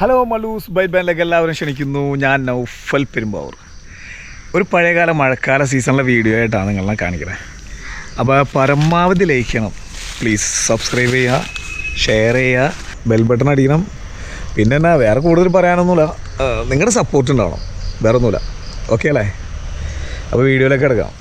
Hello Mallus by ബാൻഡിലേക്ക് എല്ലാവരും ക്ഷണിക്കുന്നു. ഞാൻ നൗഫൽ പെരുമ്പാവൂർ. ഒരു പഴയകാല മഴക്കാല സീസണിലെ വീഡിയോ ആയിട്ടാണ് നിങ്ങളെ കാണിക്കുന്നത് അപ്പോൾ പരമാവധി ലൈക്ക് ചെയ്യണം. പ്ലീസ് സബ്സ്ക്രൈബ് ചെയ്യുക ഷെയർ ചെയ്യുക ബെൽ ബട്ടൺ അടിക്കണം. പിന്നെ എന്നാ വേറെ കൂടുതൽ പറയാനൊന്നുമില്ല. നിങ്ങളുടെ സപ്പോർട്ട് ഉണ്ടാവണം. വേറെ ഒന്നുമില്ല ഓക്കെ അല്ലേ അപ്പോൾ വീഡിയോയിലേക്ക് എടുക്കാം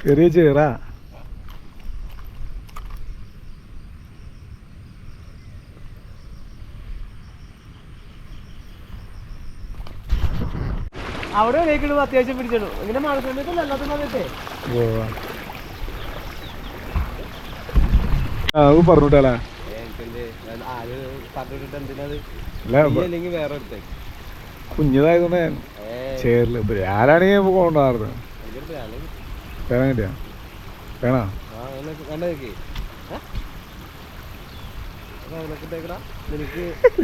ചെറിയ ചേറാ. അവിടെ എവിടേക്കുള്ളൂ അത്യാവശ്യം പിടിച്ചിടും ഇങ്ങനെ മഴ സമയത്ത് അല്ലാത്ത സമയത്തേ പറഞ്ഞിട്ടല്ലേ കുഞ്ഞതായതുകൊണ്ട് ചേറിൽ. ആരാണെങ്കിൽ വേണം കിട്ടിയാ?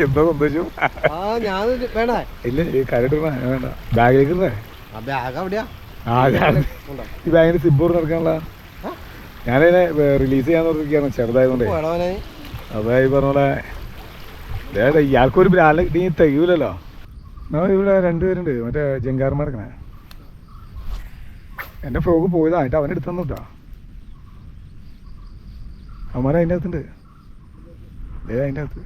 എന്താ സന്തോഷം? ഇല്ല ഈ വേണ്ട. ബാഗിലേക്ക് ബാഗിന് നടക്കാനുള്ള. ഞാനതിനെ റിലീസ് ചെയ്യാൻ നോക്കിയാണ് ചെറുതായതുകൊണ്ട്. അതാ ഈ പറഞ്ഞോളെ ഇയാൾക്കൊരു ബ്രാൻഡ് കിട്ടി തികയൂലല്ലോ. ആ ഇവിടെ രണ്ടുപേരുണ്ട്. മറ്റേ ജങ്കാർമാർക്കണേ എന്റെ ഫ്രോക്ക് പോയതായിട്ട് അവൻ എടുത്തു തന്നിട്ടാ അവന്മാരെ അതിന്റെ അകത്തുണ്ട്. ഏ അതിന്റെ അകത്ത്.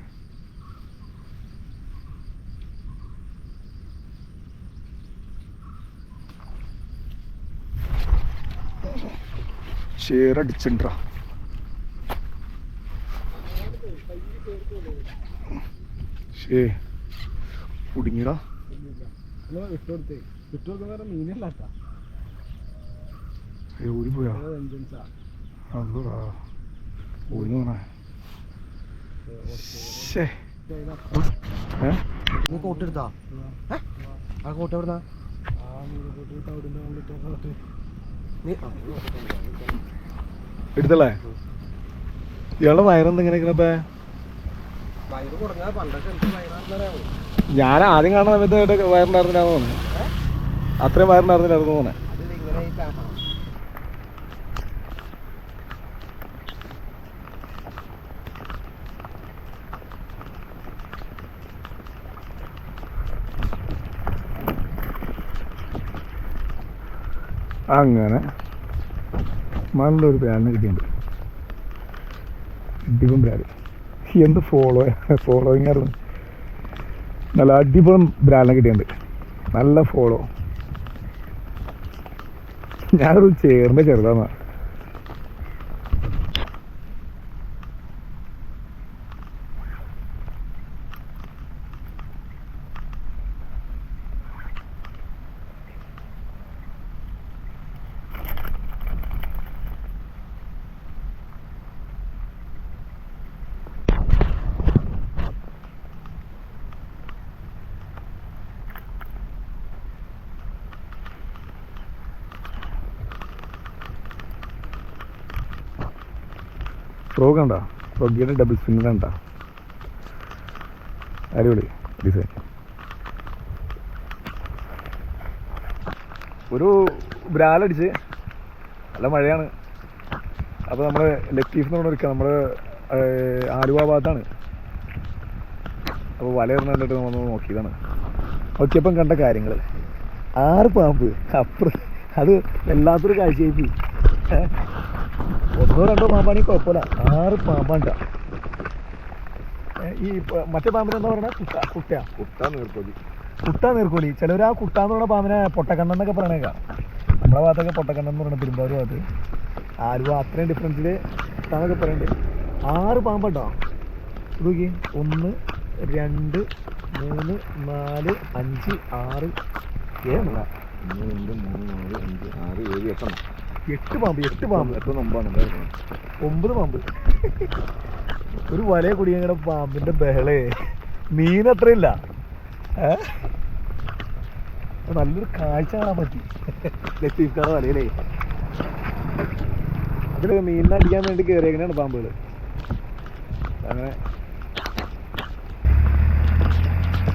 ചേറടിച്ചിട്ടാ ഷേ കുടുങ്ങിടാ. വിട്ടുകൊടുത്തേ വിട്ടുകൊടുക്കുന്ന മീനല്ലാട്ടാ ഊരി പോയാ അതോടാ ഊരി പോണേ ശേ ഏ നീ കോട്ടെടുത്താ ആ കോട്ട് എവിടുന്നാ നീ എടുത്തല്ലേ? ഇയാളുടെ വയറെന്ത് ഇങ്ങനെ വയറാറിയാവോ ഞാൻ ആദ്യം കാണുന്ന സമയത്ത് വയറുണ്ടായിരുന്നില്ലാന്ന് തോന്നുന്നു. അത്രയും വയറുണ്ടായിരുന്നില്ലായിരുന്നു തോന്നുന്നു. അങ്ങനെ നല്ലൊരു ബ്രാൻഡ് കിട്ടിയിട്ടുണ്ട്. അടിപൊളി ബ്രാൻഡ് എന്ത് ഫോളോ ഫോളോയിങ് ആയിരുന്നു. നല്ല അടിപൊളി ബ്രാൻഡ് കിട്ടിയിട്ടുണ്ട്. നല്ല ഫോളോ ഞാനൊരു ചേറിന്റെ ചെറുതാണ് ഫ്രോഗ് കണ്ട? ഫ്രോഗിയുടെ ഡബിൾ സ്പിന്നർ കണ്ട? അടിപൊളി. ഡിസൈൻ ഒരു ബ്രാലടിച്ച് നല്ല മഴയാണ്. അപ്പോൾ നമ്മൾ ലത്തീഫ് എന്ന് പറഞ്ഞ നമ്മൾ ആലുവ ഭാഗത്താണ്. അപ്പോൾ വല കണ്ടിട്ട് നമ്മൾ നോക്കിയതാണ്. നോക്കിയപ്പം കണ്ട കാര്യങ്ങൾ ആറ് പാമ്പ്. അപ്പുറം അത് വല്ലാത്തൊരു കാഴ്ചയായി? ഒന്നോ രണ്ടോ പാമ്പാണെങ്കിൽ കുഴപ്പമില്ല. ആറ് പാമ്പാണ്ട. ഈ മറ്റേ പാമ്പിനെന്താ എന്താ പറയുക കുട്ട കുട്ടയാ കുട്ടാ നീർക്കോലി. കുട്ട നീർക്കോലി. ചിലവർ ആ കുട്ട എന്ന് പറയുന്ന പാമ്പിനെ പൊട്ടക്കണ്ണൻ എന്നൊക്കെ പറയണേക്കാം നമ്മുടെ ഭാഗത്തൊക്കെ പൊട്ടക്കണ്ണൻ എന്ന് പറയുന്നത് പെരുമ്പാവൂർ ഭാഗത്ത്. ആലുവ അത്രയും ഡിഫറൻസിൽ കുട്ടാന്നൊക്കെ പറയണ്ടേ. ആറ് പാമ്പുണ്ടോ? നോക്കി. ഒന്ന് രണ്ട് മൂന്ന് നാല് അഞ്ച് ആറ് ഏഴ് മൂന്ന് മൂന്ന് നാല് അഞ്ച് ആറ് ഏഴ് എട്ടെണ്ണം എട്ട് പാമ്പ് എട്ട് പാമ്പ്. എത്ര എന്തായിരുന്നു ഒമ്പത് പാമ്പ്. ഒരു വലയെ കുടിയങ്ങടെ പാമ്പിന്റെ ബഹളേ. മീൻ അത്രയില്ല. നല്ലൊരു കാഴ്ച കാണാൻ പറ്റി. ലത്തീഫ്ക്കാരുടെ വലയിലേ. അതിൽ മീനിനെ അടിക്കാൻ വേണ്ടി കയറിയേക്കണാണ് പാമ്പുകൾ അങ്ങനെ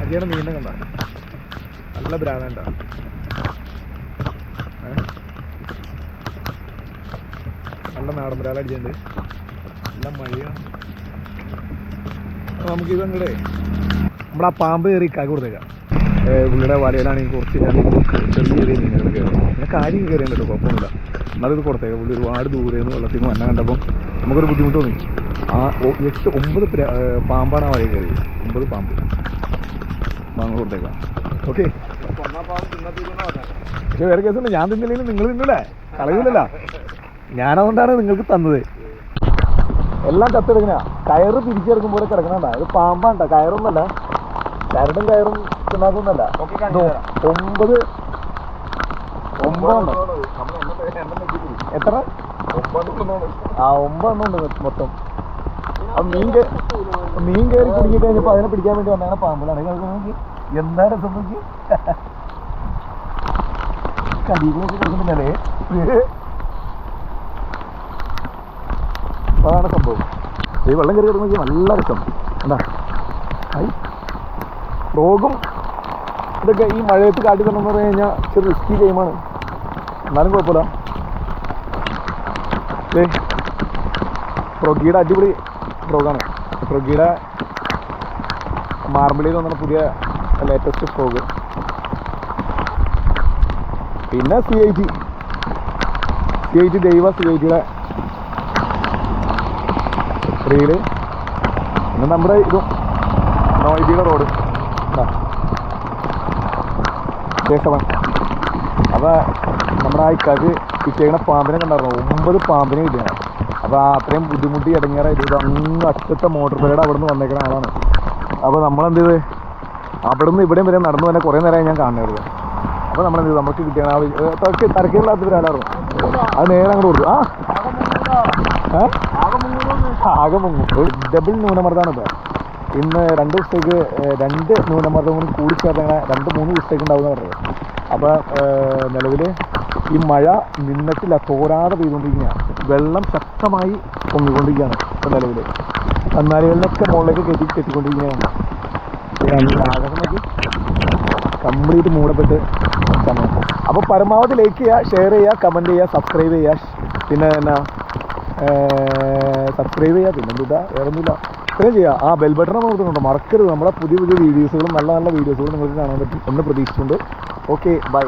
അടിയാണ് മീനിനെ കണ്ട നല്ല ബ്രാൻഡ നല്ല നാടൻ ബ്രാൻ അടിച്ചിട്ടുണ്ട്. നല്ല മഴയാണ്. നമുക്ക് നമുക്കിത് അങ്ങടെ നമ്മുടെ ആ പാമ്പ് കയറി കാക്ക് കൊടുത്തേക്കാം. പുള്ളിയുടെ വലയിലാണെങ്കിൽ കുറച്ച് ഞാൻ ചെറിയ ചെറിയ മീനുകൾ കയറി പിന്നെ കാര്യം കയറിയുണ്ട് കേട്ടോ കുഴപ്പമൊന്നുമില്ല. എന്നാലും ഇത് കൊടുത്തേക്കാം പുള്ളി ഒരുപാട് ദൂരെ നിന്ന് വെള്ളത്തിൽ നിന്ന് വന്ന കണ്ടപ്പോൾ നമുക്കൊരു ബുദ്ധിമുട്ട് തോന്നി. ആ എട്ട് ഒമ്പത് പാമ്പാണ് ആ വലയിൽ കയറിയത്. ഒമ്പത് പാമ്പ്. വാങ്ങി കൊടുത്തേക്കാം. ഓക്കെ. പക്ഷേ വേറെ കേസുണ്ട്. ഞാൻ തിന്നില്ലെങ്കിൽ നിങ്ങൾ തിന്നില്ലേ കളയൂലല്ലോ ഞാനതുകൊണ്ടാണ് നിങ്ങൾക്ക് തന്നത്. എല്ലാം കത്തെടുക്കണ കയറ് തിരിച്ചെടുക്കുമ്പോൾ കിടക്കണണ്ട അത് പാമ്പാണ്ട കയറൊന്നല്ല കരടും കയറും തിന്നാക്കൊന്നല്ല ഒമ്പത്. ഒമ്പതെണ്ണം. എത്ര? ആ ഒമ്പതെണ്ണം ഉണ്ട് മൊത്തം. മീൻ മീൻ കയറി കുടുങ്ങി കഴിഞ്ഞപ്പോ അതിനെ പിടിക്കാൻ വേണ്ടി വന്നാണ് പാമ്പിലാണ് നിങ്ങൾക്ക് എന്താണ് സംഭവിക്കും കടികളൊക്കെ കൊടുക്കുന്നില്ലേ? അതാണ് സംഭവം. ഈ വെള്ളം കയറി കിടന്നു നല്ല രസം. എന്താ? ഐ റോഗും ഇതൊക്കെ ഈ മഴയത്ത് കാട്ടി തന്നെ പറഞ്ഞു കഴിഞ്ഞാൽ ചെറിയ റിസ്കി ഗെയിമാണ് എന്നാലും കുഴപ്പമില്ല. ഏ ഫ്രോഗിയുടെ അടിപൊളി ഫ്രോഗാണ് ഫ്രോഗിയുടെ മാർബിളിൽ വന്ന പുതിയ ലേറ്റസ്റ്റ് ഫ്രോഗ് പിന്നെ C I T C I T ദൈവ സി ഐ ടിയുടെ റീൽ പിന്നെ നമ്മുടെ ഇതും നോയിഡിയുടെ റോഡ് കേട്ടവ. അപ്പോൾ നമ്മുടെ ആ ഇക്കാക്ക് പാമ്പിനെ കണ്ടായിരുന്നു. ഒമ്പത് പാമ്പിനെ കിട്ടിയാണ് അപ്പോൾ അത്രയും ബുദ്ധിമുട്ടി ഇടങ്ങേറായിട്ട് ഇത് അങ്ങ് അറ്റത്തെ മോട്ടോർ പേരുടെ അവിടെ നിന്ന് വന്നേക്കുന്ന ആളാണ്. അപ്പോൾ നമ്മളെന്ത് ചെയ്ത്? അവിടെ നിന്ന് ഇവിടെയും വരെ നടന്നു തന്നെ കുറേ നേരമായി ഞാൻ കാണുന്നത്. അപ്പോൾ നമ്മളെന്ത് ചെയ്തു? നമുക്ക് കിട്ടിയാണ് ആ ഒരാളായിരുന്നു അത് നേരെ അങ്ങോട്ട് കൊടുത്തു. ആ? ആകെ മുങ്ങും. ഡബിൾ ന്യൂനമർദ്ദമാണ് ഇപ്പോൾ ഇന്ന് രണ്ട് ദിവസത്തേക്ക് രണ്ട് ന്യൂനമർദ്ദം കൂടി കൂടി ചേർന്നങ്ങനെ രണ്ട് മൂന്ന് ദിവസത്തേക്ക് ഉണ്ടാവുന്ന പറഞ്ഞത് അപ്പോൾ നിലവിൽ ഈ മഴ നിന്നിട്ടില്ല തോരാതെ പെയ്തുകൊണ്ടിരിക്കുകയാണ് വെള്ളം ശക്തമായി പൊങ്ങിക്കൊണ്ടിരിക്കുകയാണ് ഇപ്പോൾ നിലവിൽ കന്നാലികളിലൊക്കെ മുകളിലേക്ക് കെട്ടി കെട്ടിക്കൊണ്ടിരിക്കുകയാണ്. കംപ്ലീറ്റ് മൂടപ്പെട്ട് സമയം അപ്പോൾ പരമാവധി ലൈക്ക് ചെയ്യുക ഷെയർ ചെയ്യുക കമന്റ് ചെയ്യുക സബ്സ്ക്രൈബ് ചെയ്യുക. പിന്നെ എന്നാ? സബ്സ്ക്രൈബ് ചെയ്യുക പിന്നെ എന്താ വേറെ ഒന്നുമില്ല ഇത്രയും ചെയ്യുക ആ ബെൽ ബട്ടൺ നോക്കുന്നുണ്ടോ. മറക്കരുത്. നമ്മുടെ പുതിയ പുതിയ വീഡിയോസുകളും നല്ല നല്ല വീഡിയോസുകളും നിങ്ങൾക്ക് കാണാൻ പറ്റും. എന്ന് പ്രതീക്ഷിച്ചുകൊണ്ട്. Okay bye